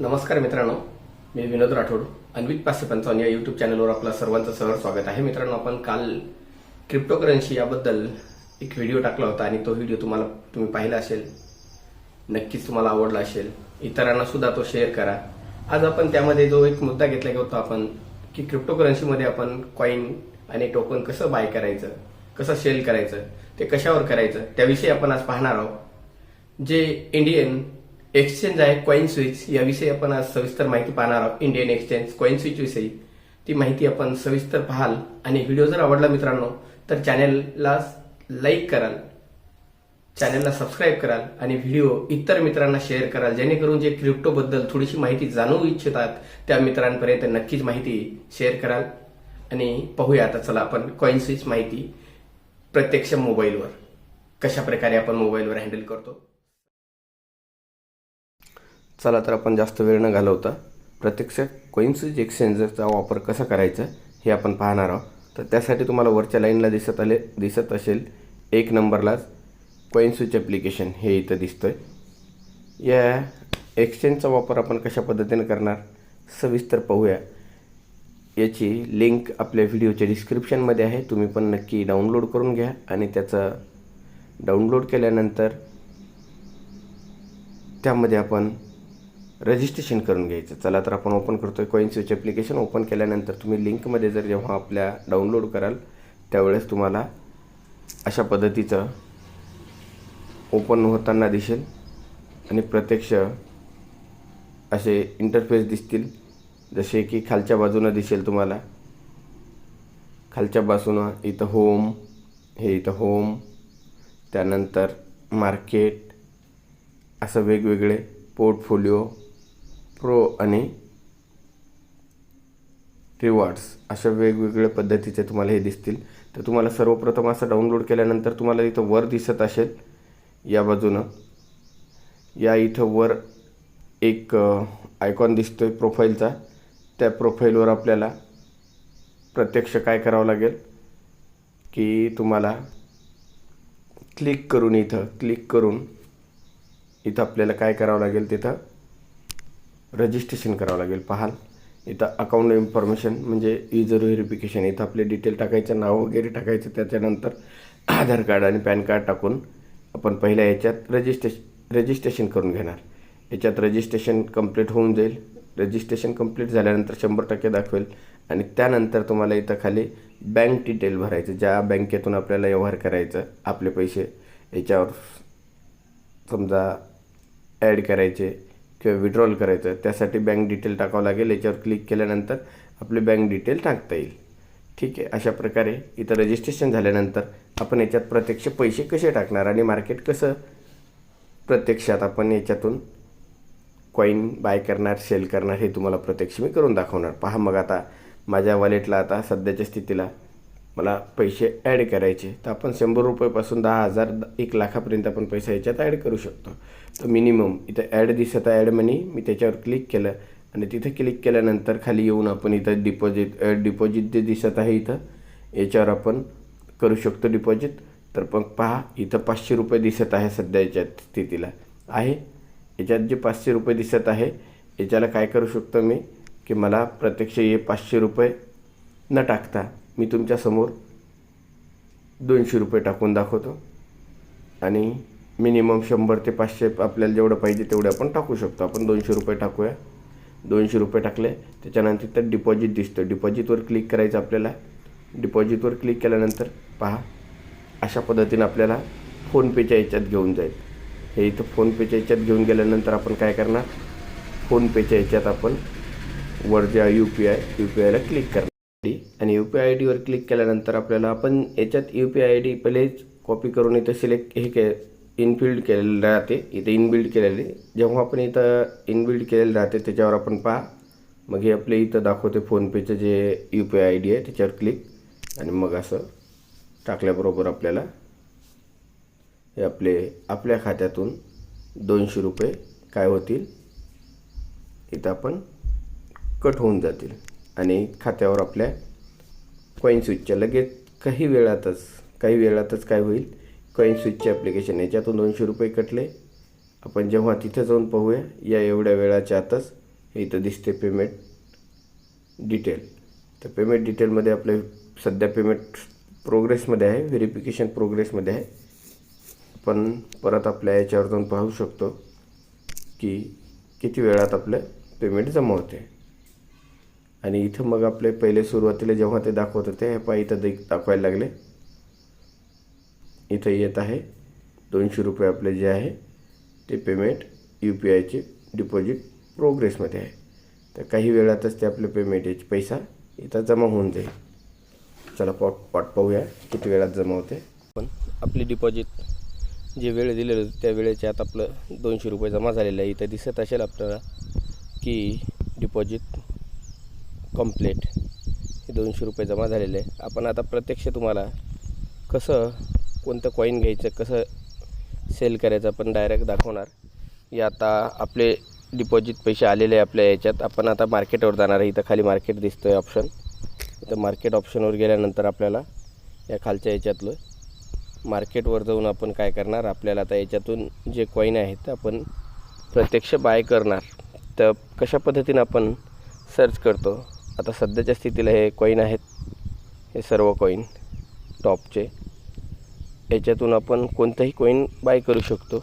नमस्कार मित्रांनो मी विनोद राठोड. अन्वित पाचशे पंचावन्न या युट्यूब चॅनलवर आपलं सर्वांचं सहर स्वागत आहे. मित्रांनो आपण काल क्रिप्टोकरन्सी याबद्दल एक व्हिडिओ टाकला होता आणि तो व्हिडिओ तुम्हाला तुम्ही पाहिला असेल नक्कीच तुम्हाला आवडला असेल. इतरांना सुद्धा तो शेअर करा. आज आपण त्यामध्ये जो एक मुद्दा घेतला होता आपण की क्रिप्टोकरन्सीमध्ये आपण कॉईन आणि टोकन कसं बाय करायचं कसं सेल करायचं ते कशावर करायचं त्याविषयी आपण आज पाहणार आहोत. जे इंडियन एक्सचेंज आहे कॉईन स्विच याविषयी आपण आज सविस्तर माहिती पाहणार आहोत. इंडियन एक्सचेंज कॉइन स्विच विषयी. ती माहिती आपण सविस्तर पाहाल. आणि व्हिडिओ जर आवडला मित्रांनो तर चॅनेलला लाईक कराल. चॅनेलला सबस्क्राईब कराल. आणि व्हिडिओ इतर मित्रांना शेअर कराल. जेणेकरून जे क्रिप्टो बद्दल थोडीशी माहिती जाणू इच्छितात त्या मित्रांपर्यंत नक्कीच माहिती शेअर कराल. आणि पाहूया आता चला आपण कॉइन स्विच माहिती प्रत्यक्ष मोबाईलवर. कशा प्रकारे आपण मोबाईलवर हँडल करतो. चला तर आपण जास्त वेळ न घालवता प्रत्यक्ष कोइन्सिज एक्सचेंजरचा वापर कसा करायचा हे आपण पाहणार आहोत. तर त्यासाठी तुम्हाला वरच्या लाईनला दिसत आले दिसत असेल एक नंबरलाच कोइन्सिज ॲप्लिकेशन हे इथं दिसतं आहे या एक्सचेंजचा वापर आपण कशा पद्धतीने करणार? सविस्तर पाहूया. याची लिंक आपल्या व्हिडिओच्या डिस्क्रिप्शनमध्ये आहे. तुम्ही पण नक्की डाउनलोड करून घ्या आणि त्याचं डाउनलोड केल्यानंतर त्यामध्ये आपण रजिस्ट्रेशन करून घ्यायचं. चला तर आपण ओपन करतो आहे कॉइन स्विच ॲप्लिकेशन ओपन केल्यानंतर तुम्ही लिंकमध्ये जर जेव्हा आपल्या डाउनलोड कराल त्यावेळेस तुम्हाला अशा पद्धतीचं ओपन होताना दिसेल आणि प्रत्यक्ष असे इंटरफेस दिसतील. जसे की खालच्या बाजूनं दिसेल तुम्हाला. खालच्या बाजूनं इथं होम हे इथं होम त्यानंतर मार्केट असं वेगवेगळे पोर्टफोलिओ प्रो आणि रिवॉर्ड्स अशा वेगवेगळ्या पद्धतीचे तुम्हाला हे दिसतील. तर तुम्हाला सर्वप्रथम असं डाउनलोड केल्यानंतर तुम्हाला इथं वर दिसत असेल या बाजूनं. या इथं वर एक आयकॉन दिसतो आहे प्रोफाईलचा त्या प्रोफाईलवर आपल्याला प्रत्यक्ष काय करावं लागेल? की तुम्हाला क्लिक करून इथं क्लिक करून इथं आपल्याला काय करावं लागेल तिथं? रजिस्ट्रेशन करावं लागेल. पहाल. इथं अकाउंट इन्फॉर्मेशन म्हणजे युजर व्हेरिफिकेशन इथं आपले डिटेल टाकायचं नाव वगैरे टाकायचं त्याच्यानंतर आधार कार्ड आणि पॅन कार्ड टाकून आपण पहिल्या याच्यात रजिस्ट्रेश रजिस्ट्रेशन करून घेणार. याच्यात रजिस्ट्रेशन कंप्लीट होऊन जाईल. रजिस्ट्रेशन कंप्लीट झाल्यानंतर शंभर टक्के दाखवेल. आणि त्यानंतर तुम्हाला इथं खाली बँक डिटेल भरायचं ज्या बँकेतून आपल्याला व्यवहार करायचं आपले पैसे याच्यावर समजा ॲड करायचे किंवा विड्रॉल करायचं त्यासाठी बँक डिटेल टाकावं लागेल. याच्यावर क्लिक केल्यानंतर आपले बँक डिटेल टाकता येईल. ठीक आहे? अशा प्रकारे इथं रजिस्ट्रेशन झाल्यानंतर आपण याच्यात प्रत्यक्ष पैसे कसे टाकणार आणि मार्केट कसं? प्रत्यक्षात आपण याच्यातून कॉईन बाय करणार सेल करणार हे तुम्हाला प्रत्यक्ष मी करून दाखवणार. पहा मग आता माझ्या वॉलेटला आता सध्याच्या स्थितीला मला पैसे ॲड करायचे तर आपण शंभर रुपयेपासून दहा हजार एक लाखापर्यंत आपण पैसा याच्यात ॲड करू शकतो. तर मिनिमम इथं ॲड दिसत आहे ॲड मनी. मी त्याच्यावर क्लिक केलं आणि तिथं क्लिक केल्यानंतर खाली येऊन आपण इथं डिपॉझिट डिपॉझिट जे दिसत आहे इथं याच्यावर आपण करू शकतो डिपॉझिट तर पण पहा इथं पाचशे रुपये दिसत आहे सध्याच्या स्थितीला. आहे. याच्यात जे पाचशे रुपये दिसत आहे याच्याला काय करू शकतो मी? की मला प्रत्यक्ष हे पाचशे रुपये न टाकता मी तुमच्यासमोर दोनशे रुपये टाकून दाखवतो. आणि मिनिमम शंभर ते पाचशे आपल्याला जेवढं पाहिजे तेवढे आपण टाकू शकतो. आपण दोनशे रुपये टाकूया. दोनशे रुपये टाकले त्याच्यानंतर तर डिपॉझिट दिसतं. डिपॉझिटवर क्लिक करायचं आपल्याला. डिपॉझिटवर क्लिक केल्यानंतर पहा अशा पद्धतीनं आपल्याला फोनपेच्या याच्यात घेऊन जाईल. हे इथं फोनपेच्या याच्यात घेऊन गेल्यानंतर आपण काय करणार? फोनपेच्या याच्यात आपण वर ज्या U P I U P आयला क्लिक करणार. आणि यू पी आय डीवर क्लिक केल्यानंतर आपल्याला आपण याच्यात यू पी आय डी पहिलेच कॉपी करून इथं सिलेक्ट हे के इनबिल्ड केलेलं राहते. इथं इनबिल्ड केलेले जेव्हा आपण इथं इनबिल्ड केलेलं राहते त्याच्यावर आपण पहा. मग हे आपले इथं दाखवते फोनपेचं जे U P I I D आहे त्याच्यावर क्लिक आणि मग असं टाकल्याबरोबर आपल्याला हे आपले आपल्या खात्यातून दोनशे रुपये काय होतील? इथं आपण कट होऊन जातील. आणि खात्यावर आपल्या कॉईन स्विचच्या लगेच काही वेळातच काही वेळातच काय होईल? कॉईन स्विचचे ॲप्लिकेशन याच्यातून दोनशे रुपये कटले. आपण जेव्हा तिथं जाऊन पाहूया या एवढ्या वेळाच्या आतच इथं दिसते पेमेंट डिटेल तर पेमेंट डिटेलमध्ये आपले सध्या पेमेंट प्रोग्रेसमध्ये आहे व्हेरिफिकेशन प्रोग्रेसमध्ये आहे. पण परत आपल्या याच्यावर जाऊन पाहू शकतो की किती वेळात आपलं पेमेंट जमा होते. आणि इथं मग आपले पहिले सुरुवातीला जेव्हा ते दाखवत होते हे पाय इथं दे दाखवायला लागले. इथं येत आहे. दोनशे रुपये आपले जे आहे ते पेमेंट यू पी आयचे डिपॉझिट प्रोग्रेसमध्ये आहे. तर काही वेळातच ते आपले पेमेंट याचे पैसा इथं जमा होऊन जाईल. चला पॉट पॉट पाहूया किती वेळात जमा होते. पण आपली डिपॉझिट जे वेळ दिलेलं होतं त्या वेळेच्या आत आपलं दोनशे रुपये जमा झालेलं आहे. इथं दिसत असेल आपल्याला की डिपॉझिट कंप्लेट हे दोनशे रुपये जमा झालेले आहे. आपण आता प्रत्यक्ष तुम्हाला कसं कोणतं कॉईन घ्यायचं कसं सेल करायचं आपण डायरेक्ट दाखवणार. या आता आपले डिपॉझिट पैसे आलेले आहे आपल्या याच्यात. आपण आता मार्केटवर जाणार आहे. इथं खाली मार्केट दिसतो आहे ऑप्शन इथं मार्केट ऑप्शनवर गेल्यानंतर आपल्याला या खालच्या याच्यातलं मार्केटवर जाऊन आपण काय करणार? आपल्याला आता याच्यातून जे कॉईन आहेत आपण प्रत्यक्ष बाय करणार. तर कशा पद्धतीनं आपण सर्च करतो? आता सध्याच्या स्थितीला हे कॉईन आहेत. हे सर्व कॉईन टॉपचे याच्यातून आपण कोणतंही कॉईन बाय करू शकतो.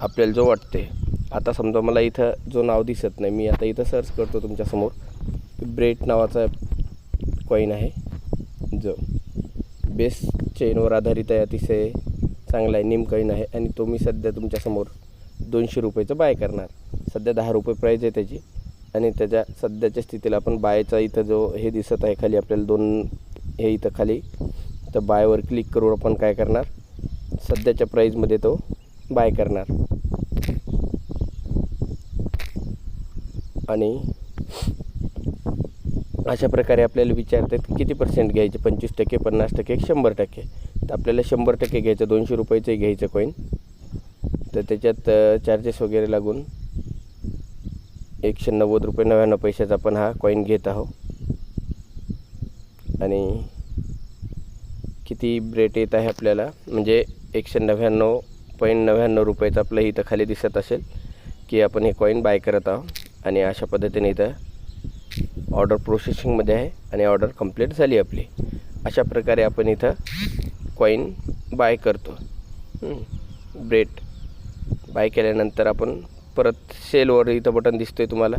आपल्याला जो वाटते आता समजा मला इथं जो नाव दिसत नाही मी आता इथं सर्च करतो तुमच्यासमोर ब्रेट नावाचा कॉईन आहे. जो बेस चेनवर आधारित आहे अतिशय चांगला आहे निमकॉईन आहे. आणि तो मी सध्या तुमच्यासमोर दोनशे रुपयेचं बाय करणार. सध्या दहा रुपये प्राईज आहे त्याची. आणि त्याच्या सध्याच्या स्थितीला आपण बायचा इथं जो हे दिसत आहे खाली आपल्याला दोन हे इथं खाली तर बायवर क्लिक करून आपण काय करणार? सध्याच्या प्राईजमध्ये तो बाय करणार. आणि अशा प्रकारे आपल्याला विचारतात किती पर्सेंट घ्यायचे? पंचवीस टक्के पन्नास टक्के शंभर टक्के? तर आपल्याला शंभर टक्के घ्यायचं दोनशे रुपयाचंही घ्यायचं कॉईन तर त्याच्यात चार्जेस वगैरे लागून एकशे नव्वद रुपये नव्याण्णव पैशाचा आपण हा कॉईन घेत आहोत आणि किती रेट येत आहे आपल्याला? म्हणजे एकशे नव्याण्णव पॉईंट नव्याण्णव रुपयाचं आपलं इथं खाली दिसत असेल की आपण हे कॉईन बाय करत आहोत. आणि अशा पद्धतीने इथं ऑर्डर प्रोसेसिंगमध्ये आहे आणि ऑर्डर कंप्लीट झाली आपली. अशा प्रकारे आपण इथं कॉईन बाय करतो. ब्रेट बाय केल्यानंतर आपण परत सेलवर इथं बटन दिसतो आहे तुम्हाला.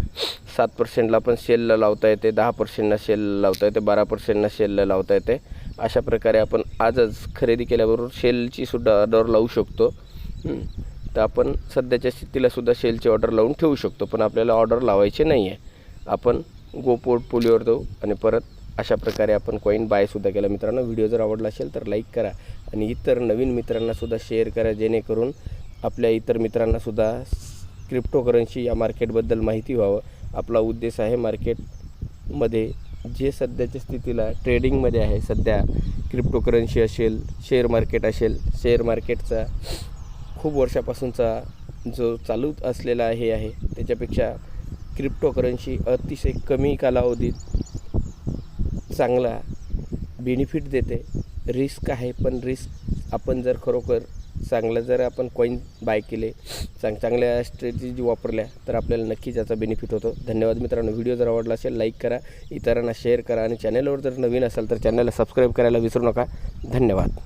सात पर्सेंटला पण सेलला लावता येते दहा पर्सेंटला सेल लावता येते बारा पर्सेंटला सेलला लावता येते. अशा प्रकारे आपण आजच खरेदी केल्याबरोबर सेलची सुद्धा ऑर्डर लावू शकतो. तर आपण सध्याच्या स्थितीला सुद्धा सेलची ऑर्डर लावून ठेवू शकतो पण आपल्याला ऑर्डर लावायची नाही आहे आपण गो पोर्टफोलिओवर जाऊ आणि परत अशा प्रकारे आपण कॉईन बायसुद्धा केला. मित्रांनो व्हिडिओ जर आवडला असेल तर लाईक करा आणि इतर नवीन मित्रांनासुद्धा शेअर करा जेणेकरून आपल्या इतर मित्रांनासुद्धा क्रिप्टोकरन्सी या मार्केटबद्दल माहिती व्हावं. आपला उद्देश आहे मार्केटमध्ये जे सध्याच्या स्थितीला ट्रेडिंगमध्ये आहे सध्या क्रिप्टोकरन्सी असेल शेअर मार्केट असेल शेअर मार्केटचा खूप वर्षापासूनचा जो चालू असलेला हे आहे त्याच्यापेक्षा क्रिप्टोकरन्सी अतिशय कमी कालावधीत चांगला बेनिफिट देते. रिस्क आहे पण रिस्क आपण जर खरोखर चांगलं जर आपण कॉईन बाय केले चांग चांगल्या स्ट्रॅटेजी वापरल्या तर आपल्याला नक्कीच याचा बेनिफिट होतो. धन्यवाद मित्रांनो. व्हिडिओ जर आवडला असेल लाईक करा. इतरांना शेअर करा. आणि चॅनलवर जर नवीन असाल तर चॅनलला सबस्क्राईब करायला विसरू नका. धन्यवाद.